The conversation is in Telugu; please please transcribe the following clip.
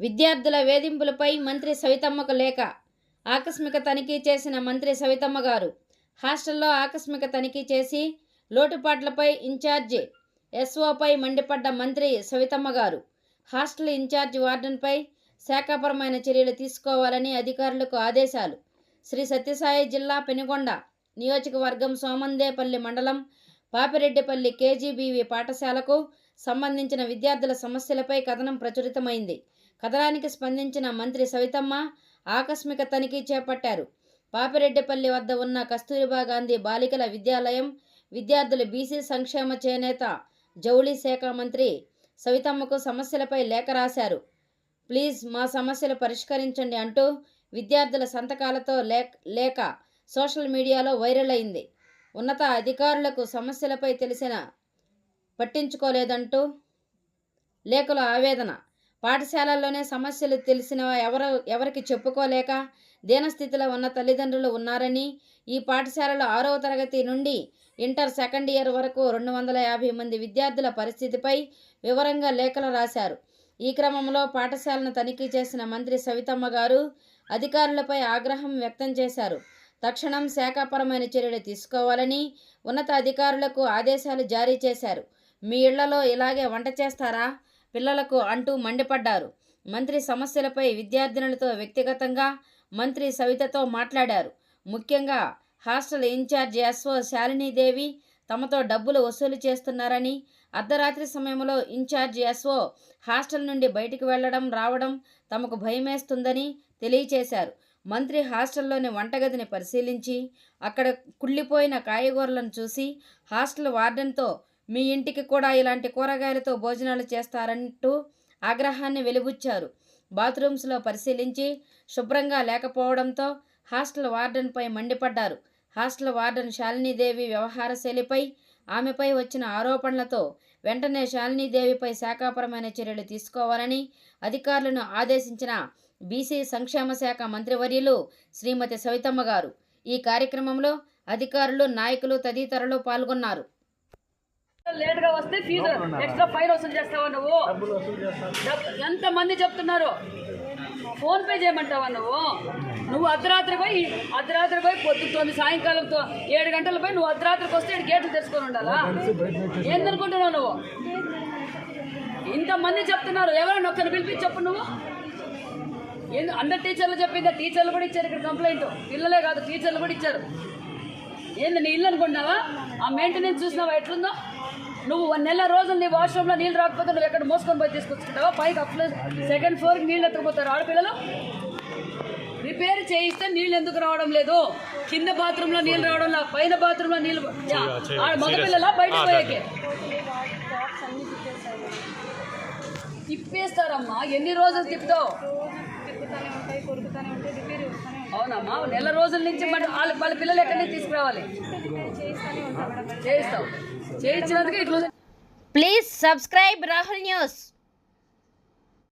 విద్యార్థుల వేధింపులపై మంత్రి సవితమ్మకు లేఖ. ఆకస్మిక తనిఖీ చేసిన మంత్రి సవితమ్మ గారు హాస్టల్లో ఆకస్మిక తనిఖీ చేసి లోటుపాట్లపై ఇన్ఛార్జి ఎస్ఓపై మండిపడ్డ మంత్రి సవితమ్మ గారు హాస్టల్ ఇన్ఛార్జి వార్డెన్పై శాఖాపరమైన చర్యలు తీసుకోవాలని అధికారులకు ఆదేశాలు. శ్రీ సత్యసాయి జిల్లా పెనుగొండ నియోజకవర్గం సోమందేపల్లి మండలం పాపిరెడ్డిపల్లి కేజీబీవి పాఠశాలకు సంబంధించిన విద్యార్థుల సమస్యలపై కథనం ప్రచురితమైంది. కథనానికి స్పందించిన మంత్రి సవితమ్మ ఆకస్మిక తనిఖీ చేపట్టారు. పాపిరెడ్డిపల్లి వద్ద ఉన్న కస్తూరిబా గాంధీ బాలికల విద్యాలయం విద్యార్థుల బీసీ సంక్షేమ చేనేత జౌళి శాఖ మంత్రి సవితమ్మకు సమస్యలపై లేఖ రాశారు. ప్లీజ్ మా సమస్యలు పరిష్కరించండి అంటూ విద్యార్థుల సంతకాలతో లేఖ సోషల్ మీడియాలో వైరల్ అయింది. ఉన్నత అధికారులకు సమస్యలపై తెలిసిన పట్టించుకోలేదంటూ లేఖలో ఆవేదన. పాఠశాలల్లోనే సమస్యలు తెలిసిన ఎవరు ఎవరికి చెప్పుకోలేక దీనస్థితిలో ఉన్న తల్లిదండ్రులు ఉన్నారని ఈ పాఠశాలలో ఆరవ తరగతి నుండి ఇంటర్ సెకండ్ ఇయర్ వరకు రెండు వందల యాభై మంది విద్యార్థుల పరిస్థితిపై వివరంగా లేఖలు రాశారు. ఈ క్రమంలో పాఠశాలను తనిఖీ చేసిన మంత్రి సవితమ్మ గారు అధికారులపై ఆగ్రహం వ్యక్తం చేశారు. తక్షణం శాఖాపరమైన చర్యలు తీసుకోవాలని ఉన్నత అధికారులకు ఆదేశాలు జారీ చేశారు. మీ ఇళ్ళలో ఇలాగే వంట చేస్తారా? పిల్లలకు అంటూ మండిపడ్డారు. మంత్రి సమస్యలపై విద్యార్థినులతో వ్యక్తిగతంగా మంత్రి సవితతో మాట్లాడారు. ముఖ్యంగా హాస్టల్ ఇన్ఛార్జ్ ఎస్ఓ శాలినీదేవి తమతో డబ్బులు వసూలు చేస్తున్నారని అర్ధరాత్రి సమయంలో ఇన్ఛార్జ్ ఎస్ఓ హాస్టల్ నుండి బయటికి వెళ్ళడం రావడం తమకు భయమేస్తుందని తెలియచేశారు. మంత్రి హాస్టల్లోని వంటగదిని పరిశీలించి అక్కడ కుళ్ళిపోయిన కాయగూరలను చూసి హాస్టల్ వార్డెన్తో మీ ఇంటికి కూడా ఇలాంటి కూరగాయలతో భోజనాలు చేస్తారంటూ ఆగ్రహాన్ని వెలిబుచ్చారు. బాత్రూమ్స్లో పరిశీలించి శుభ్రంగా లేకపోవడంతో హాస్టల్ వార్డెన్పై మండిపడ్డారు. హాస్టల్ వార్డెన్ శాలినీదేవి వ్యవహార శైలిపై ఆమెపై వచ్చిన ఆరోపణలతో వెంటనే శాలినీదేవిపై శాఖాపరమైన చర్యలు తీసుకోవాలని అధికారులను ఆదేశించిన బీసీ సంక్షేమ శాఖ మంత్రివర్యులు శ్రీమతి సవితమ్మ గారు. ఈ కార్యక్రమంలో అధికారులు నాయకులు తదితరులు పాల్గొన్నారు. లేట్గా వస్తే ఫీజు ఎక్స్ట్రా ఫైన్ వసూలు చేస్తావా నువ్వు? ఎంత మంది చెప్తున్నారు? ఫోన్ పే చేయమంటావా నువ్వు? నువ్వు అర్ధరాత్రి పోయి అర్ధరాత్రి పోయి పొద్దు తొమ్మిది సాయంకాలం తో- ఏడు గంటల పోయి నువ్వు అర్ధరాత్రికి వస్తే గేట్లు తెచ్చుకొని ఉండాలా? ఏందనుకుంటున్నావు నువ్వు? ఇంతమంది చెప్తున్నారు. ఎవరైనా ఒక్కరిని పిలిపించి చెప్పు నువ్వు. ఏంది? అందరు టీచర్లు చెప్పిందా? టీచర్లు కూడా ఇచ్చారు ఇక్కడ కంప్లైంట్. పిల్లలే కాదు టీచర్లు కూడా ఇచ్చారు. ఏంది నీ ఇల్లు అనుకుంటున్నావా? ఆ మెయింటెనెన్స్ చూసినావా? ఎట్లుందో? నువ్వు వన్ నెల రోజులు నీ వాష్రూమ్లో నీళ్ళు రాకపోతే నువ్వు ఎక్కడ మోసుకొని పోయి తీసుకొచ్చుకుంటావా? పైకి అప్ సెకండ్ ఫ్లోర్కి నీళ్ళు ఎత్తుకుపోతారు ఆడపిల్లలు. రిపేర్ చేయిస్తే నీళ్ళు ఎందుకు రావడం లేదు? కింద బాత్రూంలో నీళ్ళు రావడం పైన బాత్రూంలో నీళ్ళు మగపిల్లల బయట పోయేకే. తిప్పేస్తారమ్మా. ఎన్ని రోజులు తిప్పుతావు? కొరుకుతానే ఉంటాయి రిపేర్ వస్తూనే ఉంటాయి అవునమ్మా నెల రోజుల నుంచి మన వాళ్ళ వాళ్ళ పిల్లలు ఎక్కడి నుంచి తీసుకురావాలి? చేయిస్తావు చేయించినందుకు ఇట్లా ప్లీజ్ సబ్స్క్రైబ్ రాహుల్ న్యూస్